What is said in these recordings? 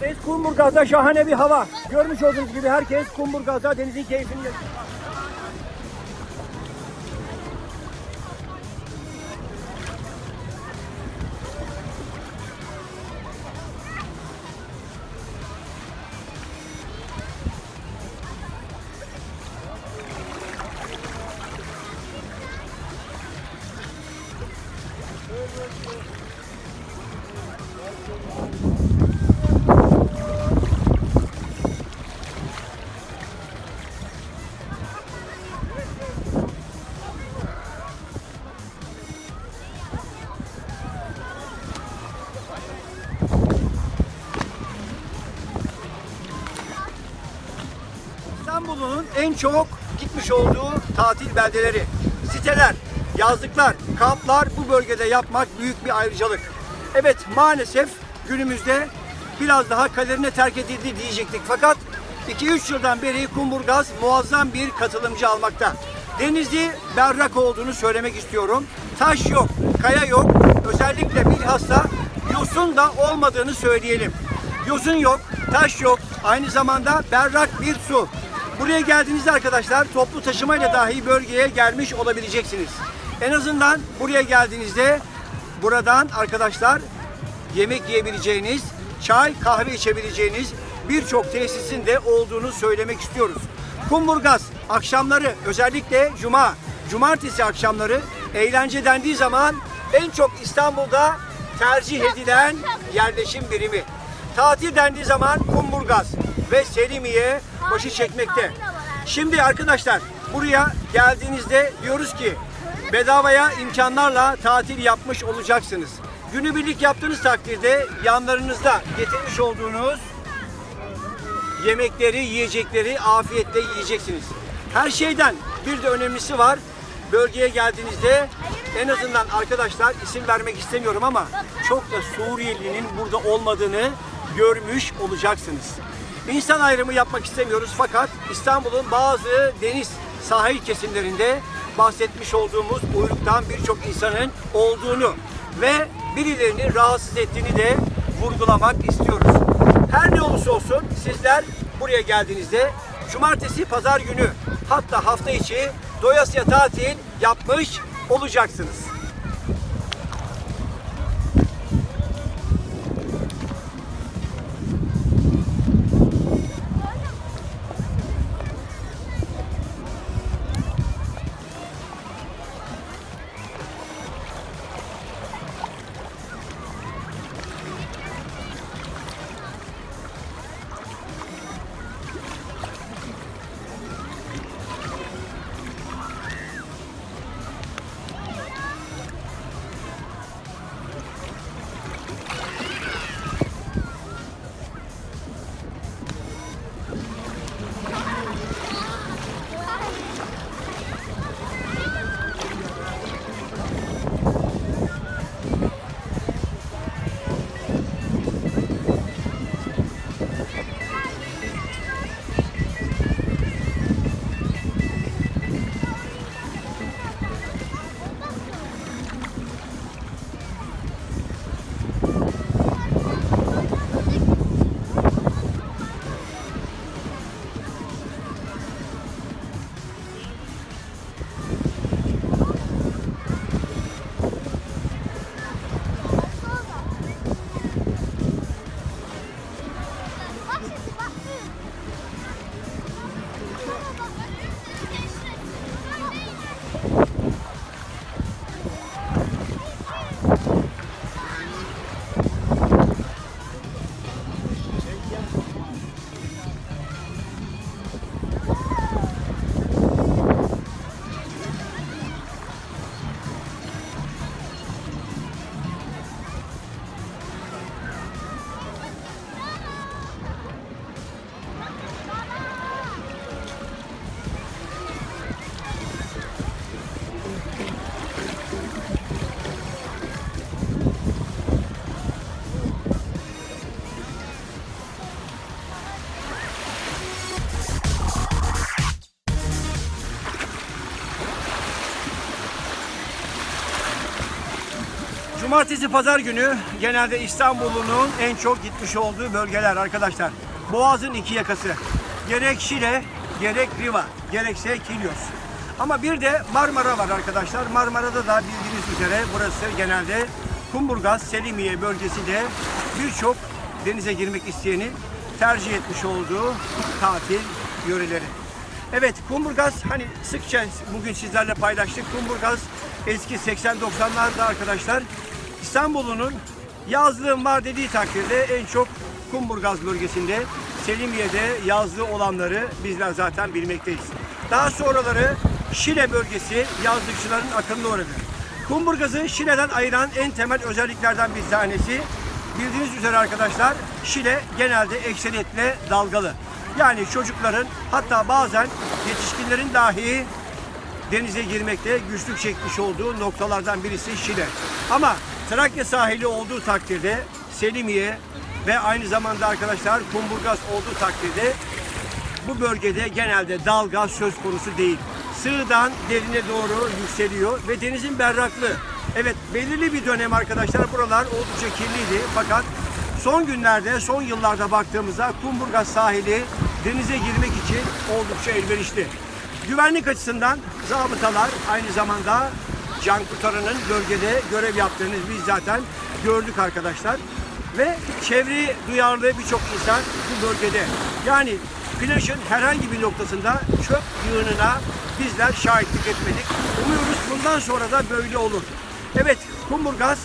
Kumburgaz'dayız. Kumburgaz'da şahane bir hava. Görmüş olduğunuz gibi herkes Kumburgaz'da denizin keyfini yaşıyor. En çok gitmiş olduğu tatil beldeleri, siteler, yazlıklar, kamplar bu bölgede yapmak büyük bir ayrıcalık. Evet maalesef günümüzde biraz daha kaderine terk edildi diyecektik. Fakat 2-3 yıldan beri Kumburgaz muazzam bir katılımcı almakta. Denizi berrak olduğunu söylemek istiyorum. Taş yok, kaya yok. Özellikle bilhassa yosun da olmadığını söyleyelim. Yosun yok, taş yok. Aynı zamanda berrak bir su. Buraya geldiğinizde arkadaşlar toplu taşımayla dahi bölgeye gelmiş olabileceksiniz. En azından buraya geldiğinizde buradan arkadaşlar yemek yiyebileceğiniz, çay, kahve içebileceğiniz birçok tesisin de olduğunu söylemek istiyoruz. Kumburgaz akşamları özellikle cuma, cumartesi akşamları eğlence dendiği zaman en çok İstanbul'da tercih edilen yerleşim birimi. Tatil dendiği zaman Kumburgaz ve Selimiye başı çekmekte. Şimdi arkadaşlar buraya geldiğinizde diyoruz ki bedavaya imkanlarla tatil yapmış olacaksınız. Günübirlik yaptığınız takdirde yanlarınızda getirmiş olduğunuz yemekleri, yiyecekleri afiyetle yiyeceksiniz. Her şeyden bir de önemlisi var. Bölgeye geldiğinizde en azından arkadaşlar isim vermek istemiyorum ama çok da Suriyelinin burada olmadığını görmüş olacaksınız. İnsan ayrımı yapmak istemiyoruz fakat İstanbul'un bazı deniz sahil kesimlerinde bahsetmiş olduğumuz uyruktan birçok insanın olduğunu ve birilerinin rahatsız ettiğini de vurgulamak istiyoruz. Her ne olursa olsun sizler buraya geldiğinizde cumartesi, pazar günü hatta hafta içi doyasıya tatil yapmış olacaksınız. Cumartesi pazar günü genelde İstanbul'un en çok gitmiş olduğu bölgeler arkadaşlar. Boğaz'ın iki yakası. Gerek Şile, gerek Riva, gerekse Kilyos. Ama bir de Marmara var arkadaşlar. Marmara'da da bildiğiniz üzere burası genelde Kumburgaz, Selimiye bölgesi de birçok denize girmek isteyenin tercih etmiş olduğu tatil yöreleri. Evet Kumburgaz hani sıkça bugün sizlerle paylaştık. Kumburgaz eski 80-90'larda arkadaşlar İstanbul'un yazlığım var dediği takdirde en çok Kumburgaz bölgesinde Selimiye'de yazlığı olanları bizler zaten bilmekteyiz. Daha sonraları Şile bölgesi yazlıkçıların akınına uğradı. Kumburgaz'ı Şile'den ayıran en temel özelliklerden bir tanesi bildiğiniz üzere arkadaşlar Şile genelde ekseriyetle dalgalı. Yani çocukların hatta bazen yetişkinlerin dahi denize girmekte güçlük çekmiş olduğu noktalardan birisi Şile. Ama Trakya sahili olduğu takdirde Selimiye ve aynı zamanda arkadaşlar Kumburgaz olduğu takdirde bu bölgede genelde dalga söz konusu değil. Sığdan derine doğru yükseliyor ve denizin berraklığı. Evet belirli bir dönem arkadaşlar buralar oldukça kirliydi fakat son günlerde son yıllarda baktığımızda Kumburgaz sahili denize girmek için oldukça elverişli. Güvenlik açısından zabıtalar aynı zamanda can kurtaranın bölgede görev yaptığını biz zaten gördük arkadaşlar. Ve çevre duyarlı birçok insan bu bölgede. Yani plajın herhangi bir noktasında çöp yığınına bizler şahitlik etmedik. Umuyoruz bundan sonra da böyle olur. Evet, Kumburgaz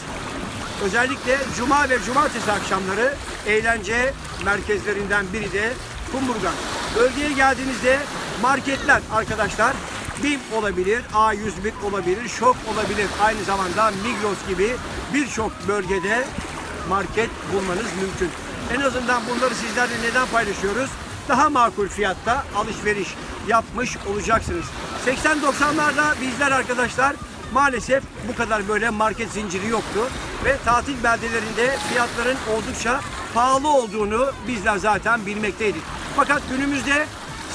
özellikle cuma ve cumartesi akşamları eğlence merkezlerinden biri de Kumburgaz. Bölgeye geldiğinizde marketler arkadaşlar BİM olabilir, A101 olabilir, Şok olabilir. Aynı zamanda Migros gibi birçok bölgede market bulmanız mümkün. En azından bunları sizlerle neden paylaşıyoruz? Daha makul fiyatta alışveriş yapmış olacaksınız. 80-90'larda bizler arkadaşlar maalesef bu kadar böyle market zinciri yoktu ve tatil beldelerinde fiyatların oldukça pahalı olduğunu bizler zaten bilmekteydik. Fakat günümüzde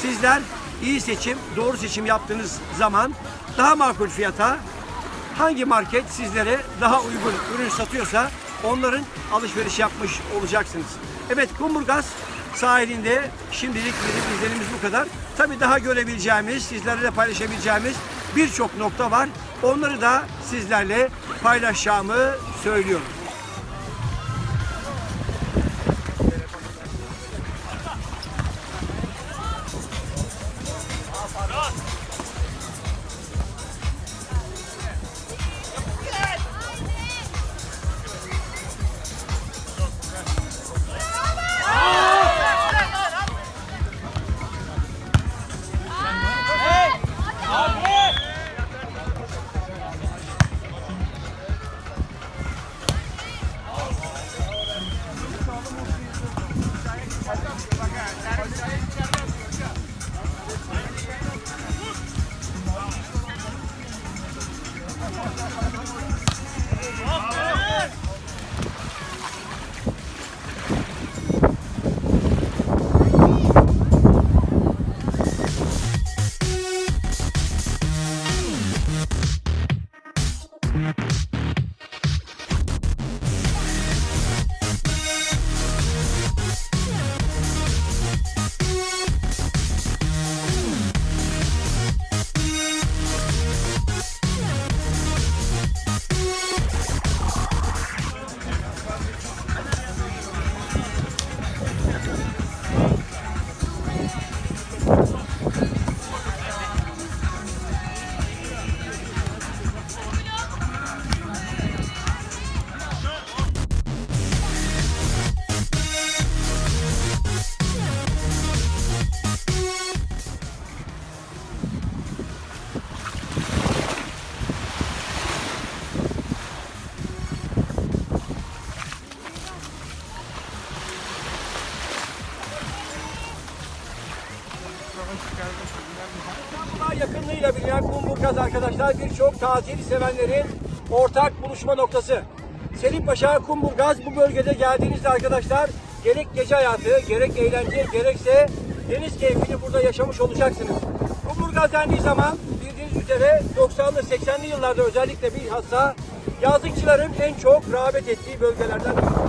sizler iyi seçim, doğru seçim yaptığınız zaman daha makul fiyata hangi market sizlere daha uygun ürün satıyorsa onların alışveriş yapmış olacaksınız. Evet Kumburgaz sahilinde şimdilik bizim izlenimiz bu kadar. Tabii daha görebileceğimiz, sizlerle paylaşabileceğimiz birçok nokta var. Onları da sizlerle paylaşacağımı söylüyorum. Arkadaşlar birçok tatil sevenlerin ortak buluşma noktası. Selimpaşa, Kumburgaz bu bölgede geldiğinizde arkadaşlar gerek gece hayatı, gerek eğlence, gerekse deniz keyfini burada yaşamış olacaksınız. Kumburgaz dendiği zaman bildiğiniz üzere 90'lı 80'li yıllarda özellikle bilhassa yazlıkçıların en çok rağbet ettiği bölgelerden biri.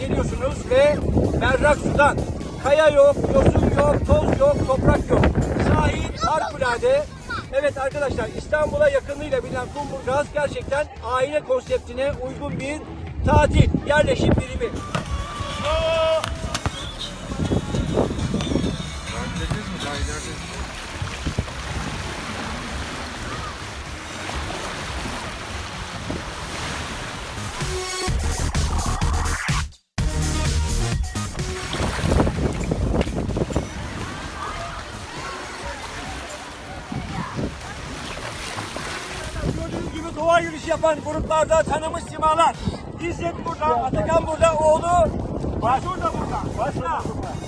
Geliyorsunuz ve berrak sudan kaya yok, yosun yok, toz yok, toprak yok. Sahil harikulade. Evet arkadaşlar İstanbul'a yakınlığıyla bilinen Kumburgaz gerçekten aile konseptine uygun bir tatil, yerleşim birimi. Gördüğünüz gibi doğa yürüyüşü yapan gruplarda tanımış simalar. İzzet burada, Atakan burada, oğlu Başur da burada. Başla.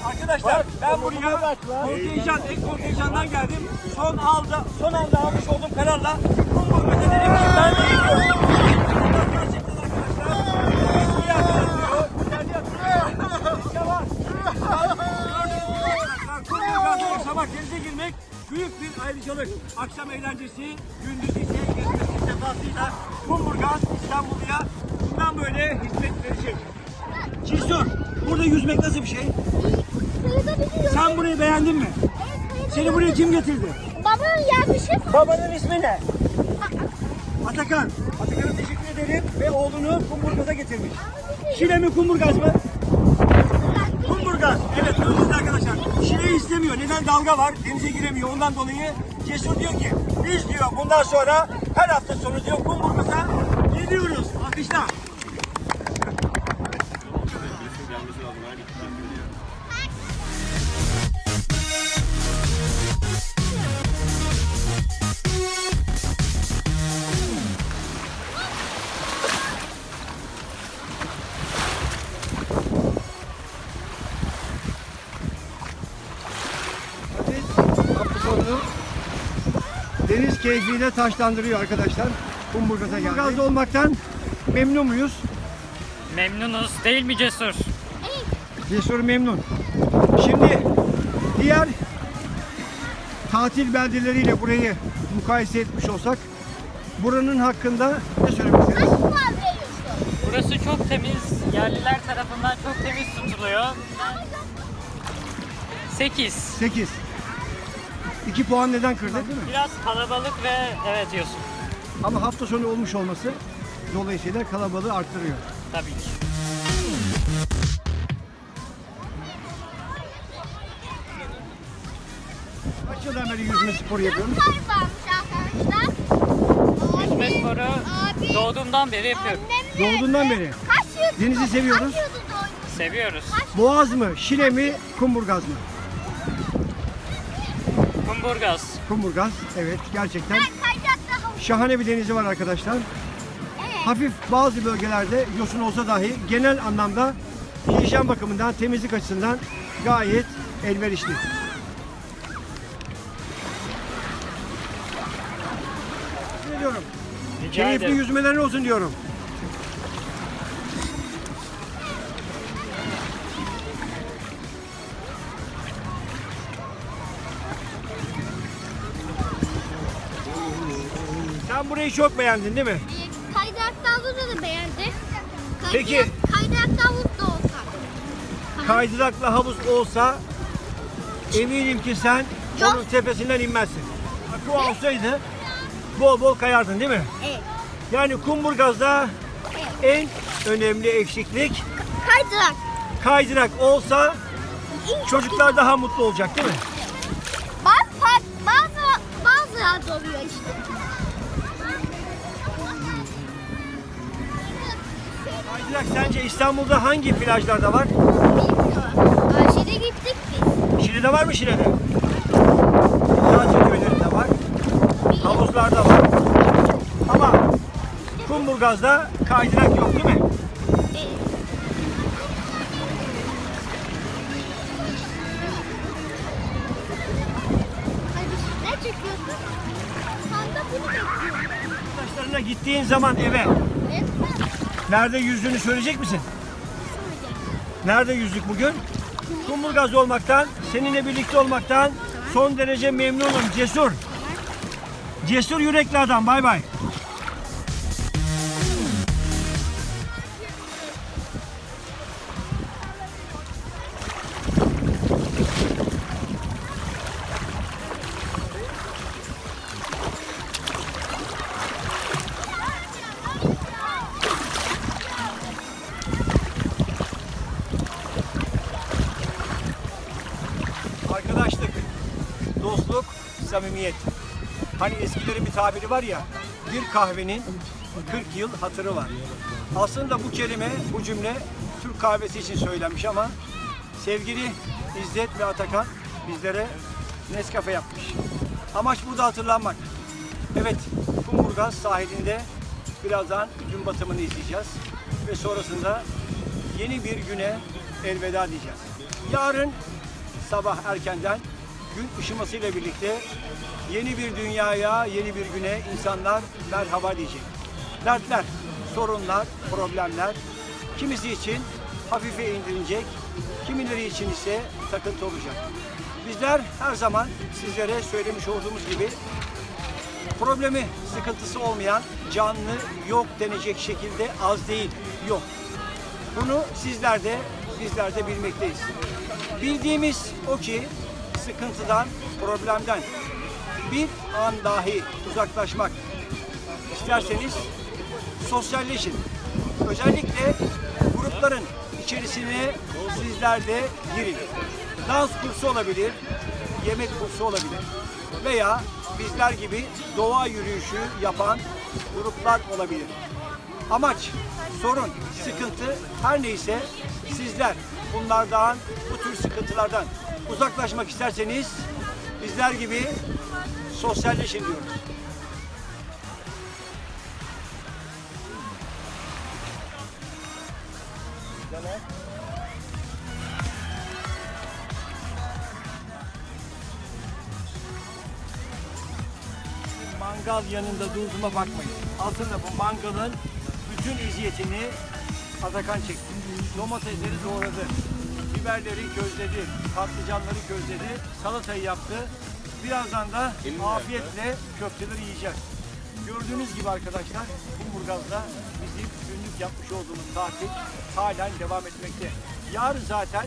Arkadaşlar ben buraya kontenjan, ek kontenjandan geldim. Son anda, son anda almış olduğum kararla Kumburgaz'a dedim ki ben de gidiyorum. Yaşamak, denize girmek büyük bir ayrıcalık. Akşam eğlencesi, gündüz sefasıyla Kumburgaz İstanbul'ya bundan böyle hizmet verecek. Cesur, burada yüzmek nasıl bir şey? Sen burayı beğendin mi? Seni buraya kim getirdi? Babam yazmışım. Babanın ismi ne? Atakan. Atakan'a teşekkür ederim ve oğlunu Kumburgaz'a getirmiş. Şile mi Kumburgaz mı? Kumburgaz. Evet gördünüz arkadaşlar. Şile'yi istemiyor. Neden? Dalga var. Denize giremiyor. Ondan dolayı Cesur diyor ki biz diyor bundan sonra her hafta sonu diyor Kumburgaz'a geliyoruz. Alkışlar. hafta sonunu deniz keyfiyle taşlandırıyor arkadaşlar. Kumburgaz'a geldik. Kumburgaz'da olmaktan memnun muyuz? Memnunuz değil mi Cesur? Cesur memnun. Şimdi diğer tatil beldeleriyle burayı mukayese etmiş olsak buranın hakkında ne söylemek? Burası çok temiz. Yerliler tarafından çok temiz tutuluyor. 8. 8. 2 puan neden kırdık? Biraz kalabalık ve evet Yusuf. Ama hafta sonu olmuş olması dolayısıyla kalabalığı arttırıyor. Tabii ki. Kaç yıldan beri yüzme sporu yapıyoruz? Kaybolmuş arkadaşlar. Yüzme sporu abi. doğduğumdan beri yapıyorum. Annemle Doğduğundan beri. Kaç yıl? Denizi seviyoruz. Kaç yılda doğdun? Seviyoruz. Boğaz mı, Şile mi, Kumburgaz mı? Kumburgaz. Kumburgaz, evet gerçekten şahane bir denizi var arkadaşlar. Evet. Hafif bazı bölgelerde yosun olsa dahi genel anlamda hijyen bakımından, temizlik açısından gayet elverişli. Ne diyorum? Rica Keyifli ederim. yüzmelerin olsun diyorum. Sen burayı çok beğendin değil mi? Kaydırakta havuzu da beğendim. Peki. Kaydırak- Kaydırakta havuz da olsa. Kaydıraklı havuz olsa eminim ki sen Yok. onun tepesinden inmezsin. Akü olsaydı bol bol kayardın değil mi? Evet. Yani Kumburgaz'da en önemli eksiklik Kaydırak. kaydırak olsa çocuklar daha mutlu olacak değil mi? Kaydırak sence İstanbul'da hangi plajlarda var? Bilmiyorum. Ayşe'de gittik biz. Şile'de var mı Şile'de? Tatil köylerinde var. Havuzlarda var. Kumburgaz'da kaydırak yok değil mi? Arkadaşlarına gittiğin zaman eve nerede yüzdüğünü söyleyecek misin? Nerede yüzdük bugün? Kumburgaz olmaktan, seninle birlikte olmaktan son derece memnunum. Cesur. Cesur yürekli adam. Bay bay. Eskilerin bir tabiri var ya, bir kahvenin 40 yıl hatırı var. Aslında bu kelime, bu cümle Türk kahvesi için söylenmiş ama sevgili İzzet ve Atakan bizlere Nescafe yapmış. Amaç burada hatırlanmak. Evet, Kumburgaz sahilinde birazdan gün batımını izleyeceğiz ve sonrasında yeni bir güne elveda diyeceğiz. Yarın sabah erkenden gün ışımasıyla birlikte yeni bir dünyaya, yeni bir güne insanlar merhaba diyecek. Dertler, sorunlar, problemler kimisi için hafife indirilecek, kimileri için ise takıntı olacak. Bizler her zaman sizlere söylemiş olduğumuz gibi problemi, sıkıntısı olmayan canlı yok denecek şekilde az değil, yok. Bunu sizler de, bizler de bilmekteyiz. Bildiğimiz o ki sıkıntıdan, problemden bir an dahi uzaklaşmak isterseniz sosyalleşin. Özellikle grupların içerisine sizler de girin. Dans kursu olabilir, yemek kursu olabilir veya bizler gibi doğa yürüyüşü yapan gruplar olabilir. Amaç, sorun, sıkıntı her neyse sizler bunlardan, bu tür sıkıntılardan uzaklaşmak isterseniz bizler gibi sosyalleşin diyoruz. mangal yanında durduğuma bakmayın. Aslında bu mangalın bütün eziyetini Atakan çekti. Domatesleri doğradı, biberleri közledi, patlıcanları közledi, salatayı yaptı. Birazdan da afiyetle köfteleri yiyeceğiz. Gördüğünüz gibi arkadaşlar Kumburgaz'da bizim günlük yapmış olduğumuz tatil halen devam etmekte. Yarın zaten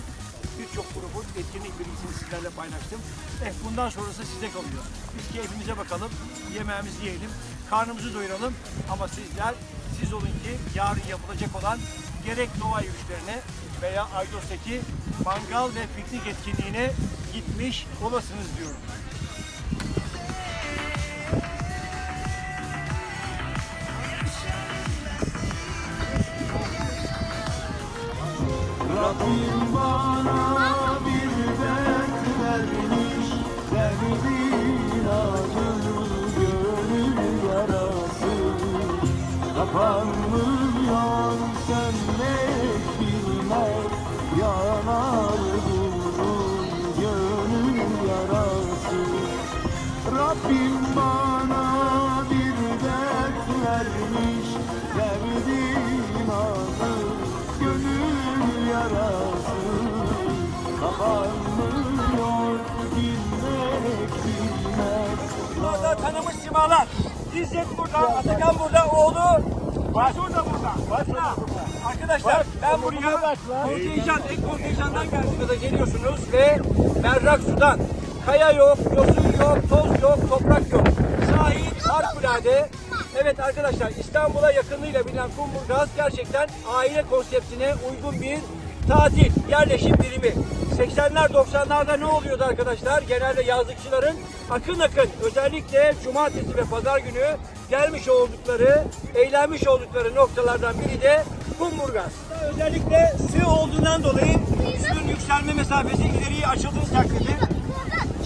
birçok grubun etkinlik bilgisini sizlerle paylaştım. Eh bundan sonrası size kalıyor. Biz keyfimize bakalım, yemeğimizi yiyelim, karnımızı doyuralım. Ama sizler, siz olun ki yarın yapılacak olan gerek doğa yürüyüşlerine veya Aydos'taki mangal ve piknik etkinliğine gitmiş olasınız diyorum. Simalar. İzzet burada, Atakan burada, oğlu Başur da burada. Başur Arkadaşlar ben buraya kontenjan, ek kontenjandan geldiğinizde geliyorsunuz ve berrak sudan. Kaya yok, yosun yok, toz yok, toprak yok. Sahil harikulade. Evet arkadaşlar İstanbul'a yakınlığıyla bilinen Kumburgaz gerçekten aile konseptine uygun bir tatil, yerleşim birimi. 80'ler 90'larda ne oluyordu arkadaşlar? Genelde yazlıkçıların akın akın özellikle cumartesi ve pazar günü gelmiş oldukları, eğlenmiş oldukları noktalardan biri de Kumburgaz. Özellikle sığ olduğundan dolayı suyun yükselme mesafesi ileriye açıldığınız takdirde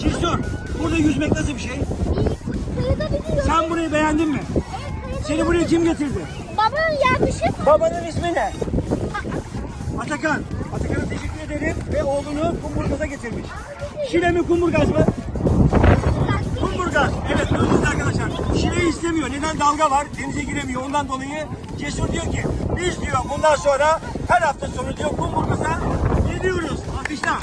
Cesur, burada yüzmek nasıl bir şey? Sen burayı beğendin mi? Seni buraya kim getirdi? babanın yakışık Babanın ismi ne? Atakan. Teşekkür ederim ve oğlunu Kumburgaz'a getirmiş. Şile mi Kumburgaz mı? Kumburgaz. Evet gördünüz arkadaşlar. Şile'yi istemiyor. Neden dalga var? Denize giremiyor. Ondan dolayı Cesur diyor ki biz diyor bundan sonra her hafta sonu diyor Kumburgaz'a gidiyoruz. Alkışlar.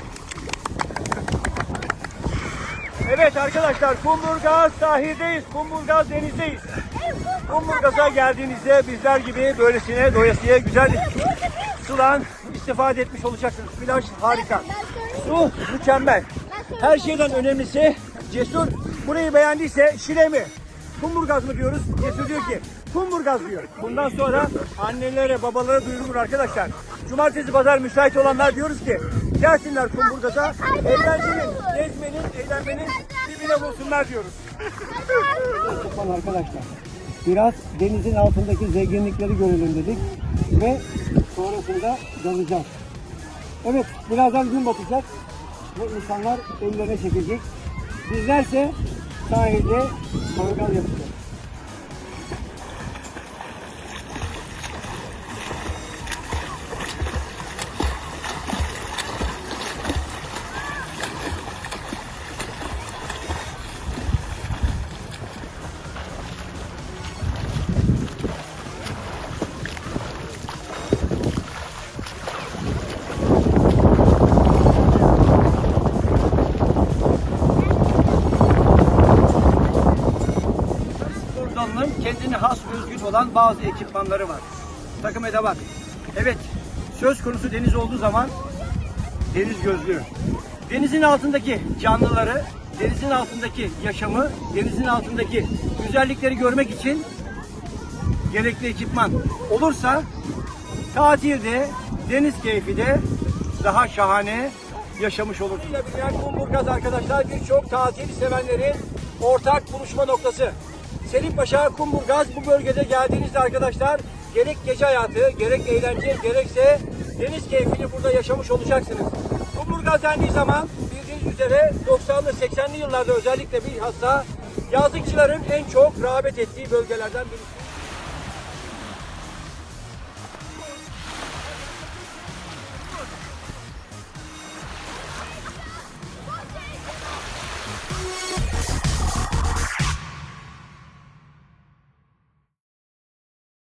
Evet arkadaşlar Kumburgaz sahildeyiz. Kumburgaz denizdeyiz. Kumburgaz'a geldiğinizde bizler gibi böylesine doyasıya güzel sudan istifade etmiş olacaksınız. Plaj harika. Su mükemmel. Her şeyden önemlisi Cesur burayı beğendiyse Şile mi? Kumburgaz mı diyoruz? Cesur diyor ki Kumburgaz diyor. Bundan sonra annelere babalara duyurulur arkadaşlar. Cumartesi pazar müsait olanlar diyoruz ki gelsinler Kumburgaz'a eğlencenin, gezmenin, eğlenmenin dibine bulsunlar diyoruz. Arkadaşlar. Biraz denizin altındaki zenginlikleri görelim dedik ve sonrasında dalacağız. Evet, birazdan gün batacak ve insanlar ellerine çekecek. Bizlerse sahilde mangal yapacağız. Olan bazı ekipmanları var. Takım edevat. Evet, söz konusu deniz olduğu zaman deniz gözlüğü. Denizin altındaki canlıları, denizin altındaki yaşamı, denizin altındaki güzellikleri görmek için gerekli ekipman olursa tatilde, deniz keyfi de daha şahane yaşamış. Bilmeyen Kumburgaz arkadaşlar birçok tatil sevenlerin ortak buluşma noktası. Selimpaşa, Kumburgaz bu bölgede geldiğinizde arkadaşlar gerek gece hayatı, gerek eğlence, gerekse deniz keyfini burada yaşamış olacaksınız. Kumburgaz dendiği zaman bildiğiniz üzere 90'lı 80'li yıllarda özellikle bilhassa yazlıkçıların en çok rağbet ettiği bölgelerden birisi.